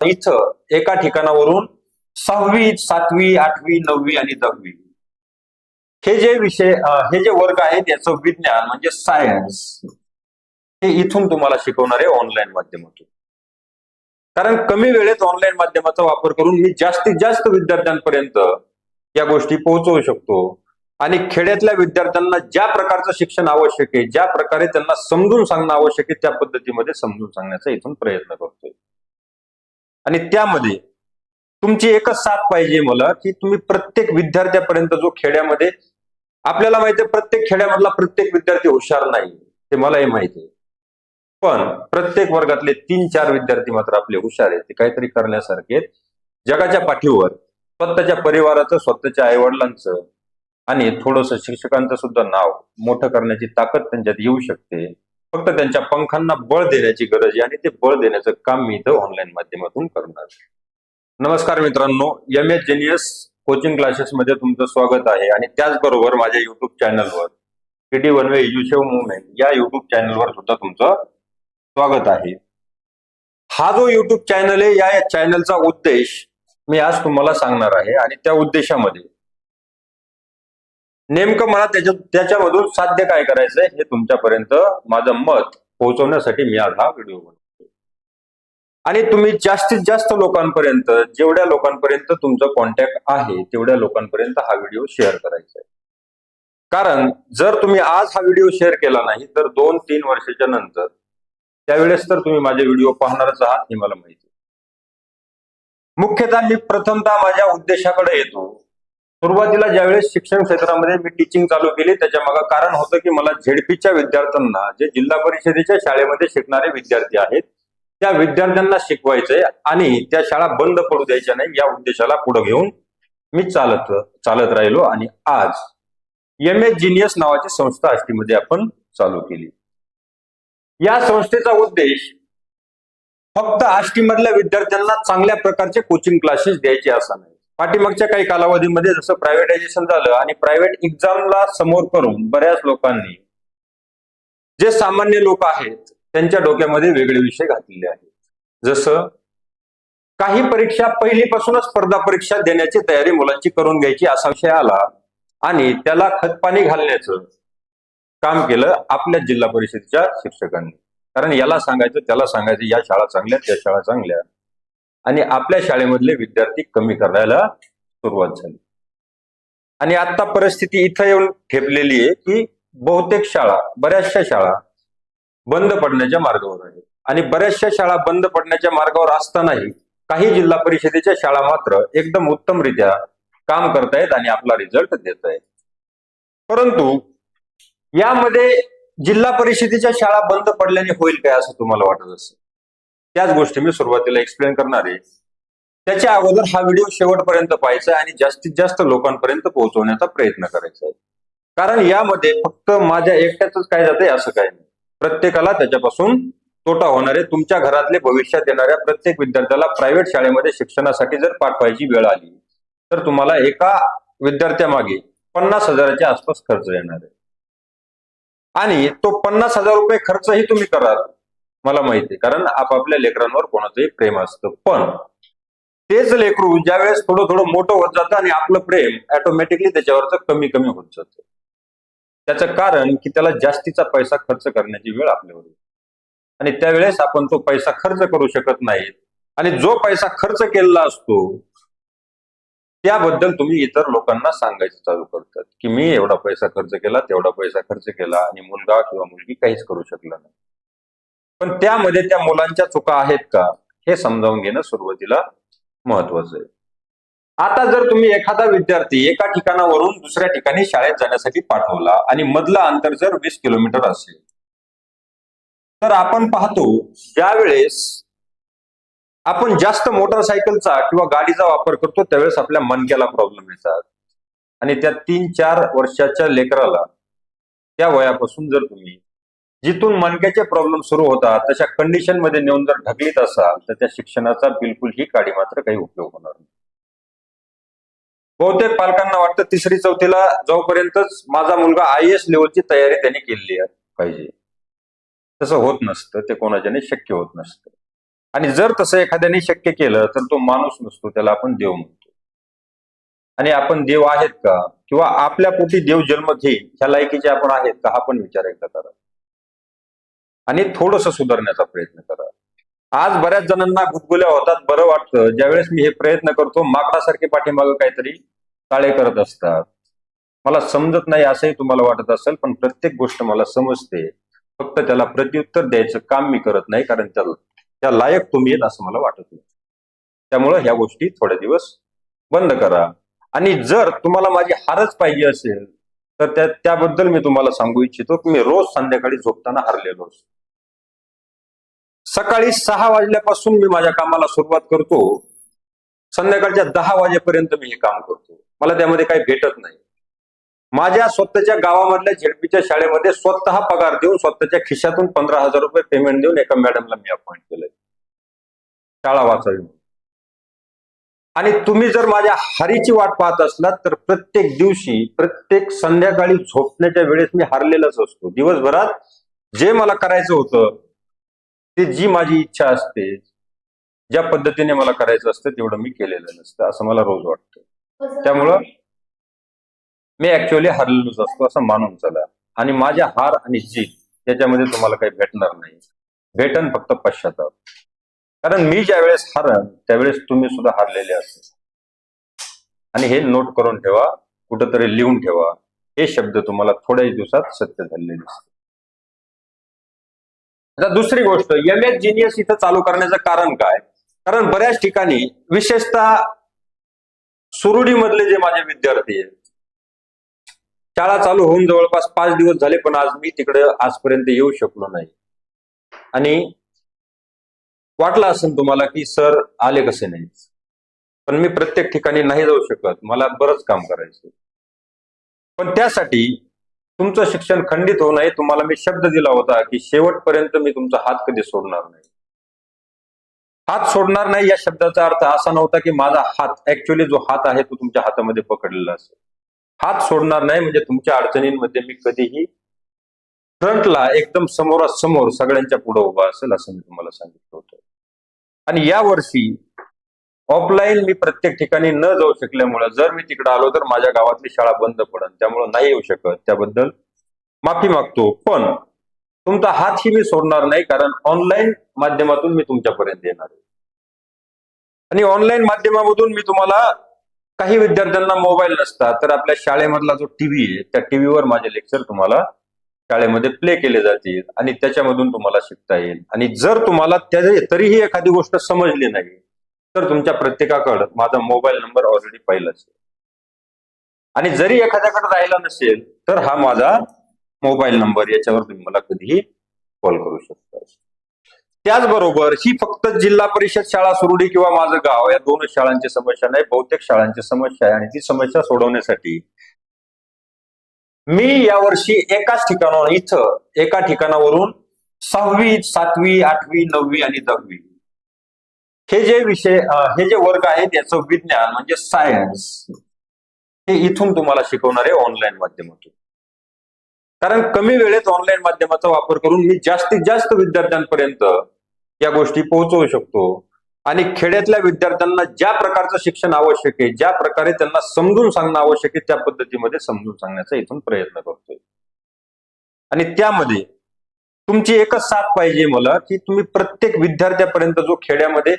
इथं एका ठिकाणावरून सहावी सातवी आठवी नववी आणि दहावी. हे जे विषय हे जे वर्ग आहेत याचं विज्ञान म्हणजे सायन्स हे इथून तुम्हाला शिकवणार आहे ऑनलाईन माध्यमातून. कारण कमी वेळेत ऑनलाईन माध्यमाचा वापर करून मी जास्तीत जास्त विद्यार्थ्यांपर्यंत या गोष्टी पोहोचवू शकतो. आणि खेड्यातल्या विद्यार्थ्यांना ज्या प्रकारचं शिक्षण आवश्यक आहे ज्या प्रकारे त्यांना समजून सांगणं आवश्यक आहे त्या पद्धतीमध्ये समजून सांगण्याचा इथून प्रयत्न करतो. आणि त्यामध्ये तुमची एकच साथ पाहिजे मला की तुम्ही प्रत्येक विद्यार्थ्यापर्यंत जो खेड्यामध्ये आपल्याला माहिती आहे प्रत्येक खेड्यामधला प्रत्येक विद्यार्थी हुशार नाही ते मलाही माहिती आहे पण प्रत्येक वर्गातले तीन चार विद्यार्थी मात्र आपले हुशार आहेत ते काहीतरी करण्यासारखे आहेत. जगाच्या पाठीवर स्वतःच्या परिवाराचं स्वतःच्या आईवडिलांचं आणि थोडंसं शिक्षकांचं सुद्धा नाव मोठं करण्याची ताकद त्यांच्यात येऊ शकते. फक्त त्यांच्या पंखांना बळ देण्याची गरज आहे आणि ते बळ देण्याचं काम मी इथं ऑनलाईन माध्यमातून करणार आहे. नमस्कार मित्रांनो M S genius coaching classes मध्ये तुमचं स्वागत आहे आणि त्याचबरोबर माझ्या युट्यूब चॅनलवर केटी वन वे युशेव मुवमेंट या युट्यूब चॅनलवर सुद्धा तुमचं स्वागत आहे हा जो युट्यूब चॅनल आहे या चॅनलचा उद्देश मी आज तुम्हाला सांगणार आहे आणि त्या उद्देशामध्ये नेमकं मला त्याच्या त्याच्यामधून साध्य काय करायचंय हे तुमच्यापर्यंत माझं मत पोहोचवण्यासाठी मी आज हा व्हिडिओ बनवतो आणि तुम्ही जास्तीत जास्त लोकांपर्यंत जेवढ्या लोकांपर्यंत तुमचं कॉन्टॅक्ट आहे तेवढ्या लोकांपर्यंत हा व्हिडिओ शेअर करायचा आहे कारण जर तुम्ही आज हा व्हिडिओ शेअर केला नाही तर दोन तीन वर्षाच्या नंतर त्यावेळेस तर तुम्ही माझे व्हिडिओ पाहणारच आहात हे मला माहिती आहे. मुख्यतः मी प्रथमतः माझ्या उद्देशाकडे येतो. सुरुवातीला ज्यावेळेस शिक्षण क्षेत्रामध्ये मी टीचिंग चालू केली त्याच्यामागे कारण होतं की मला झेडपीच्या विद्यार्थ्यांना जे जिल्हा परिषदेच्या शाळेमध्ये शिकणारे विद्यार्थी आहेत त्या विद्यार्थ्यांना शिकवायचंय आणि त्या शाळा बंद पडू द्यायच्या नाही या उद्देशाला पुढे घेऊन मी चालत चालत राहिलो आणि आज एम एस जिनियस नावाची संस्था आष्टीमध्ये आपण चालू केली. या संस्थेचा उद्देश फक्त आष्टीमधल्या विद्यार्थ्यांना चांगल्या प्रकारचे कोचिंग क्लासेस द्यायचे असा नाही. पाठीमागच्या काही कालावधीमध्ये जसं प्रायव्हेटायझेशन झालं आणि प्रायव्हेट एक्झामला समोर करून बऱ्याच लोकांनी जे सामान्य लोक आहेत त्यांच्या डोक्यामध्ये वेगळे विषय घातलेले आहेत. जसं काही परीक्षा पहिलीपासूनच स्पर्धा परीक्षा देण्याची तयारी मुलांची करून घ्यायची असा विषय आला आणि त्याला खतपाणी घालण्याचं काम केलं आपल्या जिल्हा परिषदेच्या शिक्षकांनी. कारण याला सांगायचं त्याला सांगायचं या शाळा चांगल्या त्या शाळा चांगल्या. आणि आपल्या शाळेमधले विद्यार्थी कमी करायला सुरुवात झाली. आणि आता परिस्थिती इथं येऊन ठेपलेली आहे की बहुतेक शाळा बऱ्याचशा शाळा बंद पडण्याच्या मार्गावर आहेत. आणि बऱ्याचशा शाळा बंद पडण्याच्या मार्गावर असतानाही काही जिल्हा परिषदेच्या शाळा मात्र एकदम उत्तमरित्या काम करतायत आणि आपला रिझल्ट देत आहेत परंतु यामध्ये जिल्हा परिषदेच्या शाळा बंद पडल्याने होईल काय असं तुम्हाला वाटत असेल? त्याच गोष्टी मी सुरुवातीला एक्सप्लेन करणार आहे. त्याच्या अगोदर हा व्हिडिओ शेवटपर्यंत पाहायचा आहे आणि जास्तीत जास्त लोकांपर्यंत पोहोचवण्याचा प्रयत्न करायचा आहे. कारण यामध्ये फक्त माझ्या एकट्याच काय जाते असं काय नाही. प्रत्येकाला त्याच्यापासून तोटा होणार आहे. तुमच्या घरातले भविष्यात येणाऱ्या प्रत्येक विद्यार्थ्याला प्रायव्हेट शाळेमध्ये शिक्षणासाठी जर पाठवायची वेळ आली तर तुम्हाला एका विद्यार्थ्यामागे पन्नास हजाराच्या आसपास खर्च येणार आहे. आणि तो पन्नास हजार रुपये खर्चही तुम्ही कराल. मला माहिती आहे. कारण आपापल्या लेकरांवर कोणाचंही प्रेम असतं. पण तेच लेकरू ज्यावेळेस थोडं थोडं मोठं होत जातं आणि आपलं प्रेम ऑटोमॅटिकली त्याच्यावरच कमी कमी होत जातं. त्याचं कारण की त्याला जास्तीचा पैसा खर्च करण्याची वेळ आपल्यावर आणि त्यावेळेस आपण तो पैसा खर्च करू शकत नाही. आणि जो पैसा खर्च केलेला असतो त्याबद्दल तुम्ही इतर लोकांना सांगायचं चालू करतात की मी एवढा पैसा खर्च केला तेवढा पैसा खर्च केला आणि मुलगा किंवा मुलगी काहीच करू शकला नाही. पण त्यामध्ये त्या मुलांच्या चुका आहेत का? हे समजावून घेणं सुरुवातीला महत्वाचं आहे. आता जर तुम्ही एखादा विद्यार्थी एका ठिकाणावरून दुसऱ्या ठिकाणी शाळेत जाण्यासाठी पाठवला आणि मधला अंतर जर वीस किलोमीटर असेल तर आपण पाहतो ज्यावेळेस आपण जास्त मोटरसायकलचा किंवा गाडीचा वापर करतो त्यावेळेस आपल्या मनक्याला प्रॉब्लेम येतात. आणि त्या तीन चार वर्षाच्या लेकराला त्या वयापासून जर तुम्ही जिथून मनक्याचे प्रॉब्लेम सुरू होतात तशा कंडिशनमध्ये नेऊन जर ढकलीत असाल तर त्या शिक्षणाचा बिलकुल ही काडी मात्र काही उपयोग होणार नाही. बहुतेक पालकांना वाटतं तिसरी चौथीला जाऊपर्यंतच माझा मुलगा आय एस लेवलची तयारी त्यांनी केलेली पाहिजे. तसं होत नसतं ते कोणाच्याने शक्य होत नसतं. आणि जर तसं एखाद्याने शक्य केलं तर तो माणूस नसतो त्याला आपण देव म्हणतो. आणि आपण देव आहेत का? किंवा आपल्या पोटी देव जन्म घेईल ह्या लायकीचे आपण आहेत का? हा पण विचार एकदा करा. आणि थोडस सुधारण्याचा प्रयत्न करा. आज बऱ्याच जणांना गुदगुल्या होतात बरं वाटतं. ज्यावेळेस मी हे प्रयत्न करतो माकडासारखे पाठीमागं काहीतरी काळे करत असतात. मला समजत नाही असंही तुम्हाला वाटत असेल पण प्रत्येक गोष्ट मला समजते. फक्त त्याला प्रत्युत्तर द्यायचं काम मी करत नाही कारण त्याला त्या लायक तुम्ही येत असं मला वाटत नाही. त्यामुळं ह्या गोष्टी थोडे दिवस बंद करा. आणि जर तुम्हाला माझी हारच पाहिजे असेल तर त्या त्याबद्दल मी तुम्हाला सांगू इच्छितो की मी रोज संध्याकाळी झोपताना हरलेलो असतो. सकाळी सहा वाजल्यापासून मी माझ्या कामाला सुरुवात करतो. संध्याकाळच्या दहा वाजेपर्यंत मी हे काम करतो. मला त्यामध्ये काही भेटत नाही. माझ्या स्वतःच्या गावामधल्या झेडपीच्या शाळेमध्ये स्वतः पगार देऊन स्वतःच्या खिशातून पंधरा हजार रुपये पेमेंट देऊन एका मॅडमला मी अपॉइंट केलंय. शाळा वाचावी आणि तुम्ही जर माझ्या हारीची वाट पाहत असलात तर प्रत्येक दिवशी प्रत्येक संध्याकाळी झोपण्याच्या वेळेस मी हारलेलाच असतो. दिवसभरात जे मला करायचं होतं ते जी माझी इच्छा असते ज्या पद्धतीने मला करायचं असतं तेवढं मी केलेलं नसतं असं मला रोज वाटतं. त्यामुळं मी ऍक्च्युअली हरलेलोच असतो असं मानून चला. आणि माझ्या हार आणि जीत त्याच्यामध्ये तुम्हाला काही भेटणार नाही. भेटन फक्त पश्चाताप. कारण मी ज्या वेळेस हारन त्यावेळेस तुम्ही सुद्धा हारलेले असते आणि हे नोट करून ठेवा कुठंतरी लिहून ठेवा. हे शब्द तुम्हाला थोड्याच दिवसात सत्य झालेले दिसते आता दुसरी गोष्ट एम एस जिनियस इथं चालू करण्याचं कारण काय? कारण बऱ्याच ठिकाणी विशेषतः सुरुडीमधले जे माझे विद्यार्थी आहेत शाळा चालू होऊन जवळपास पाच दिवस झाले पण आज मी तिकडे आजपर्यंत येऊ शकलो नाही. आणि वाटलं असेल तुम्हाला की सर आले कसे नाही पण मी प्रत्येक ठिकाणी नाही जाऊ शकत मला बरंच काम करायचं पण त्यासाठी तुमचं शिक्षण खंडित होऊ नये. तुम्हाला मी शब्द दिला होता की शेवटपर्यंत मी तुमचा हात कधी सोडणार नाही. हात सोडणार नाही या शब्दाचा अर्थ असा नव्हता की माझा हात ऍक्च्युली जो हात आहे तो तुमच्या हातामध्ये पकडलेला असेल. हात सोडणार नाही म्हणजे तुमच्या अडचणींमध्ये मी कधीही फ्रंटला एकदम समोरासमोर सगळ्यांच्या पुढे उभा असेल असं मी तुम्हाला सांगितलं होतं. आणि या वर्षी ऑफलाईन मी प्रत्येक ठिकाणी न जाऊ शकल्यामुळे जर मी तिकडे आलो तर माझ्या गावातली शाळा बंद पडन त्यामुळे नाही येऊ शकत. त्याबद्दल माफी मागतो. पण तुमचा हातही मी सोडणार नाही कारण ऑनलाईन माध्यमातून मी तुमच्यापर्यंत येणार आहे. आणि ऑनलाईन माध्यमामधून मी तुम्हाला काही विद्यार्थ्यांना मोबाईल नसता तर आपल्या शाळेमधला जो टीव्ही आहे त्या टीव्हीवर माझे लेक्चर तुम्हाला शाळेमध्ये प्ले केले जातील आणि त्याच्यामधून तुम्हाला शिकता येईल. आणि जर तुम्हाला त्या तरीही एखादी गोष्ट समजली नाही तर तुमच्या प्रत्येकाकडं माझा मोबाईल नंबर ऑलरेडी पहिलाच असेल आणि जरी एखाद्याकडे राहिला नसेल तर हा माझा मोबाईल नंबर याच्यावर तुम्ही मला कधीही कॉल करू शकता. त्याचबरोबर ही फक्त जिल्हा परिषद शाळा सुरुडी किंवा माझं गाव या दोनच शाळांची समस्या नाही बहुतेक शाळांची समस्या आहे. आणि ती समस्या सोडवण्यासाठी मी यावर्षी एकाच ठिकाणावर इथं एका ठिकाणावरून सहावी सातवी आठवी नववी आणि दहावी हे जे विषय हे जे वर्ग आहेत याचं विज्ञान म्हणजे सायन्स हे इथून तुम्हाला शिकवणार आहे ऑनलाईन माध्यमातून. कारण कमी वेळेत ऑनलाईन माध्यमाचा वापर करून मी जास्तीत जास्त विद्यार्थ्यांपर्यंत या गोष्टी पोहोचवू शकतो. आणि खेड्यातल्या विद्यार्थ्यांना ज्या प्रकारचं शिक्षण आवश्यक आहे ज्या प्रकारे त्यांना समजून सांगणं आवश्यक आहे त्या पद्धतीमध्ये समजून सांगण्याचा इथून प्रयत्न करतोय. आणि त्यामध्ये तुमची एकच साथ पाहिजे मला की तुम्ही प्रत्येक विद्यार्थ्यापर्यंत जो खेड्यामध्ये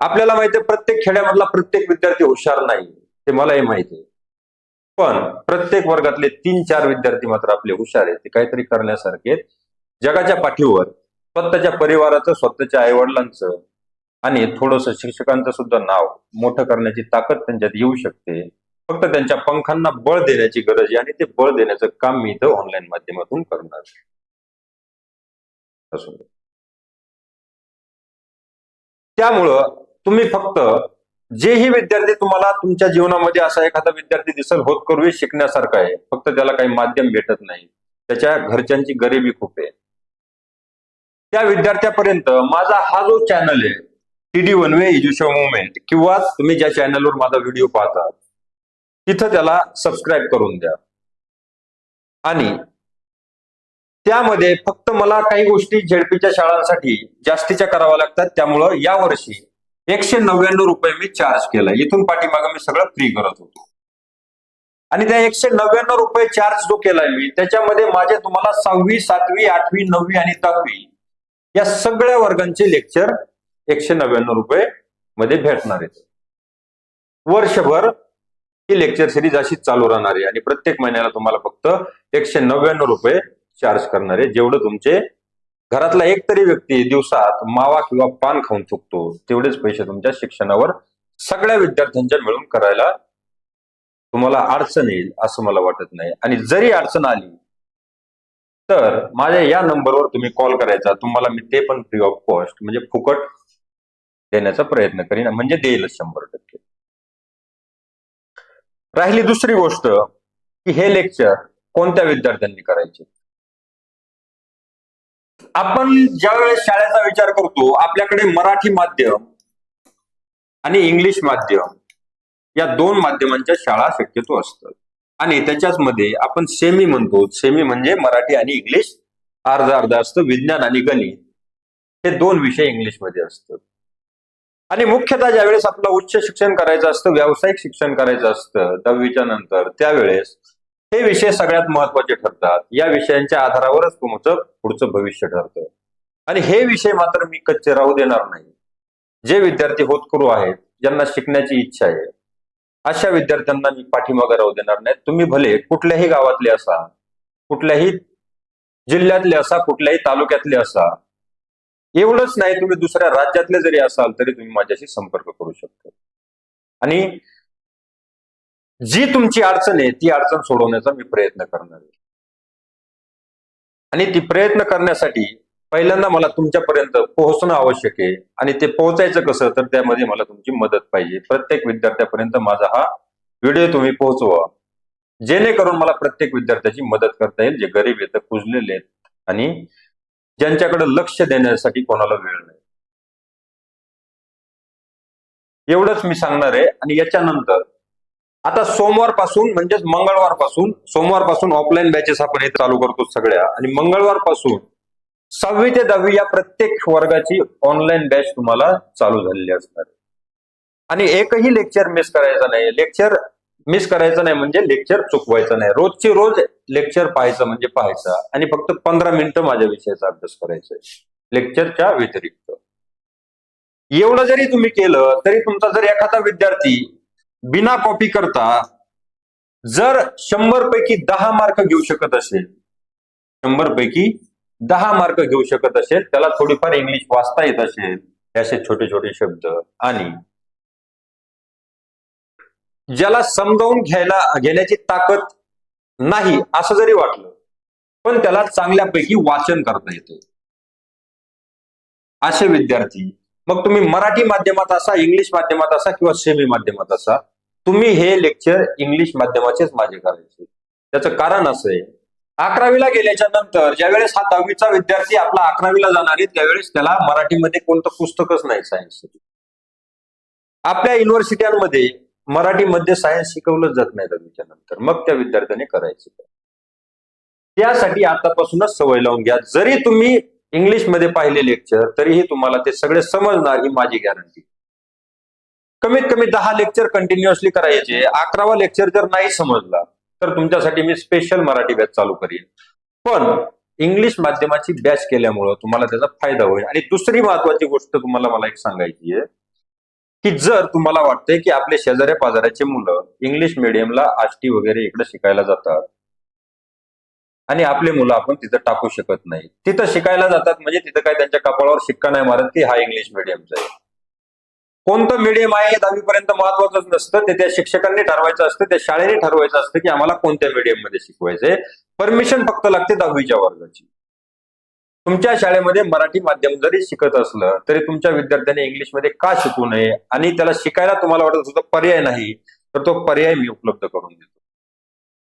आपल्याला माहिती आहे प्रत्येक खेड्यामधला प्रत्येक विद्यार्थी हुशार नाही ते मलाही माहिती आहे. पण प्रत्येक वर्गातले तीन चार विद्यार्थी मात्र आपले हुशार आहेत ते काहीतरी करण्यासारखे आहेत. जगाच्या पाठीवर स्वतःच्या परिवाराचं स्वतःच्या आईवडिलांचं आणि थोडस शिक्षकांचं सुद्धा नाव मोठं करण्याची ताकद त्यांच्यात येऊ शकते. फक्त त्यांच्या पंखांना बळ देण्याची गरज आहे आणि ते बळ देण्याचं काम मी इथं ऑनलाईन माध्यमातून करणार त्यामुळं तुम्ही फक्त जेही विद्यार्थी तुम्हाला तुमच्या जीवनामध्ये असा एखादा विद्यार्थी दिसल होत करूही शिकण्यासारखा आहे. फक्त त्याला काही माध्यम भेटत नाही. त्याच्या घरच्यांची गरिबी खूप आहे. त्या विद्यार्थ्यापर्यंत माझा हा जो चॅनल आहे TD one way education movement किंवा तुम्ही ज्या चॅनलवर माझा व्हिडिओ पाहता तिथं त्याला सबस्क्राईब करून द्या. आणि त्यामध्ये फक्त मला काही गोष्टी झेडपीच्या शाळांसाठी जास्तीच्या कराव्या लागतात. त्यामुळं यावर्षी एकशे नव्याण्णव रुपये मी चार्ज केला. इथून पाठीमागे मी सगळं फ्री करत होतो. आणि त्या एकशे नव्याण्णव रुपये चार्ज जो केलाय मी त्याच्यामध्ये माझे तुम्हाला सहावी सातवी आठवी नववी आणि दहावी या सगळ्या वर्गांचे लेक्चर एकशे नव्याण्णव रुपये मध्ये भेटणार आहेत. वर्षभर ही लेक्चर सिरीज अशीच चालू राहणार आहे. आणि प्रत्येक महिन्याला तुम्हाला फक्त एकशे नव्याण्णव रुपये चार्ज करणार आहे जेवढं तुमचे घरातला एक तरी व्यक्ती दिवसात मावा किंवा पान खाऊन चुकतो तेवढेच पैसे तुमच्या शिक्षणावर सगळ्या विद्यार्थ्यांच्या मिळून करायला तुम्हाला अडचण येईल असं मला वाटत नाही. आणि जरी अडचण आली तर माझ्या या नंबरवर तुम्ही कॉल करायचा. तुम्हाला मी ते पण फ्री ऑफ कॉस्ट म्हणजे फुकट देण्याचा प्रयत्न करीन. म्हणजे देईलच शंभर टक्के. राहिली दुसरी गोष्ट की हे लेक्चर कोणत्या विद्यार्थ्यांनी करायचे? आपण ज्या वेळेस शाळेचा विचार करतो आपल्याकडे मराठी माध्यम आणि इंग्लिश माध्यम या दोन माध्यमांच्या शाळा शक्यतो असतात. आणि त्याच्याच मध्ये आपण सेमी म्हणतो. सेमी म्हणजे मराठी आणि इंग्लिश अर्धा अर्धा असतं विज्ञान आणि गणित. हे दोन विषय इंग्लिशमध्ये असतात. आणि मुख्यतः ज्यावेळेस आपलं उच्च शिक्षण करायचं असतं व्यावसायिक शिक्षण करायचं असतं दहावीच्या नंतर त्यावेळेस हे विषय सगळ्यात महत्त्वाचे ठरतात. या विषयांच्या आधारावरच तुमचं म्हणजे पुढचं भविष्य ठरतं. आणि हे विषय मात्र मी कच्चे राहू देणार नाही. जे विद्यार्थी होतकरू आहेत ज्यांना शिकण्याची इच्छा आहे अशा विद्यार्थ्यांना मी पाठीमागे राहू देणार नाही. तुम्ही भले कुठल्याही गावातले असा कुठल्याही जिल्ह्यातले असा कुठल्याही तालुक्यातले असा एवढंच नाही तुम्ही दुसऱ्या राज्यातले जरी असाल तरी तुम्ही माझ्याशी संपर्क करू शकता. आणि जी तुमची अडचण आहे ती अडचण सोडवण्याचा मी प्रयत्न करणार आहे. आणि ती प्रयत्न करण्यासाठी पहिल्यांदा मला तुमच्यापर्यंत पोहोचणं आवश्यक आहे. आणि ते पोहोचायचं कसं तर त्यामध्ये मला तुमची मदत पाहिजे. प्रत्येक विद्यार्थ्यापर्यंत माझा हा व्हिडिओ तुम्ही पोहोचवा. जेणेकरून मला प्रत्येक विद्यार्थ्याची मदत करता येईल जे गरीब आहेत कुजलेले आहेत. आणि ज्यांच्याकडे लक्ष देण्यासाठी कोणाला वेळ नाही. एवढंच मी सांगणार आहे. आणि याच्यानंतर आता सोमवारपासून म्हणजेच मंगळवारपासून सोमवारपासून ऑफलाईन बॅचेस आपण हे चालू करतो सगळ्या. आणि मंगळवारपासून सहावी ते दहावी या प्रत्येक वर्गाची ऑनलाईन बॅच तुम्हाला चालू झालेली असणार. आणि एकही लेक्चर मिस करायचं नाही. लेक्चर मिस करायचं नाही म्हणजे लेक्चर चुकवायचं नाही. रोजची रोज लेक्चर पाहायचं म्हणजे पाहायचं. आणि फक्त पंधरा मिनिटं माझ्या विषयाचा अभ्यास करायचा लेक्चरच्या व्यतिरिक्त. एवढं जरी तुम्ही केलं तरी तुमचा जर एखादा विद्यार्थी बिना कॉपी करता जर शंभर पैकी दहा मार्क घेऊ शकत असेल शंभर पैकी दहा मार्क घेऊ शकत असेल त्याला थोडीफार इंग्लिश वाचता येत असेल असे छोटे छोटे शब्द आणि ज्याला समजावून घ्यायला घेण्याची ताकद नाही असं जरी वाटलं पण त्याला चांगल्यापैकी वाचन करता येतं. असे विद्यार्थी मग तुम्ही मराठी माध्यमात असा इंग्लिश माध्यमात असा किंवा सेमी माध्यमात असा तुम्ही हे लेक्चर इंग्लिश माध्यमाचेच माझे करायचे. त्याचं कारण असं आहे. अकरावीला गेल्याच्यानंतर ज्यावेळेस हा दहावीचा विद्यार्थी आपला अकरावीला जाणार आहे त्यावेळेस त्याला मराठीमध्ये कोणतं पुस्तकच नाही सायन्स आपल्या युनिव्हर्सिट्यांमध्ये मराठीमध्ये सायन्स शिकवलं जात नाही दहावीच्या नंतर. मग त्या विद्यार्थ्याने करायचं. त्यासाठी आतापासूनच सवय लावून घ्या. जरी तुम्ही इंग्लिशमध्ये पाहिले लेक्चर तरीही तुम्हाला ते सगळे समजणार ही माझी गॅरंटी कमीत कमी दहा लेक्चर कंटिन्युअसली करायचे. अकरावा लेक्चर जर नाही समजला तर तुमच्यासाठी मी स्पेशल मराठी बॅच चालू करीन. पण इंग्लिश माध्यमाची बॅच केल्यामुळं तुम्हाला त्याचा फायदा होईल. आणि दुसरी महत्वाची गोष्ट तुम्हाला मला एक सांगायची आहे की जर तुम्हाला वाटतंय की आपले शेजाऱ्या पाजाऱ्याचे मुलं इंग्लिश मिडियमला आष्टी वगैरे इकडे शिकायला जातात आणि आपले मुलं आपण तिथं टाकू शकत नाही. तिथं शिकायला जातात म्हणजे तिथं काय त्यांच्या कपाळावर शिक्का नाही मारत की हा इंग्लिश मिडियमचा आहे. कोणतं मीडियम आहे हे दहावीपर्यंत महत्वाचं नसतं. ते त्या शिक्षकांनी ठरवायचं असतं त्या शाळेने ठरवायचं असतं की आम्हाला कोणत्या मीडियममध्ये शिकवायचंय. परमिशन फक्त लागते दहावीच्या वर्गाची. तुमच्या शाळेमध्ये मराठी माध्यम जरी शिकत असलं तरी तुमच्या विद्यार्थ्यांनी इंग्लिशमध्ये का शिकू नये? आणि त्याला शिकायला तुम्हाला वाटत सुद्धा पर्याय नाही तर तो पर्याय मी उपलब्ध करून देतो.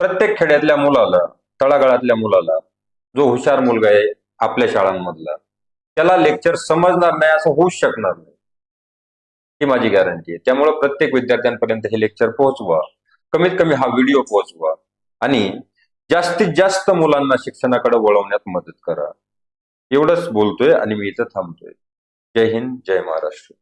प्रत्येक खेड्यातल्या मुलाला तळागाळातल्या मुलाला जो हुशार मुलगा आहे आपल्या शाळांमधला त्याला लेक्चर समजणार नाही असं होऊच शकणार नाही. ही माझी गॅरंटी आहे. त्यामुळे प्रत्येक विद्यार्थ्यांपर्यंत हे लेक्चर पोहोचवा. कमीत कमी हा व्हिडिओ पोहोचवा. आणि जास्तीत जास्त मुलांना शिक्षणाकडे वळवण्यात मदत करा. एवढंच बोलतोय आणि मी इथं थांबतोय. जय हिंद जय महाराष्ट्र.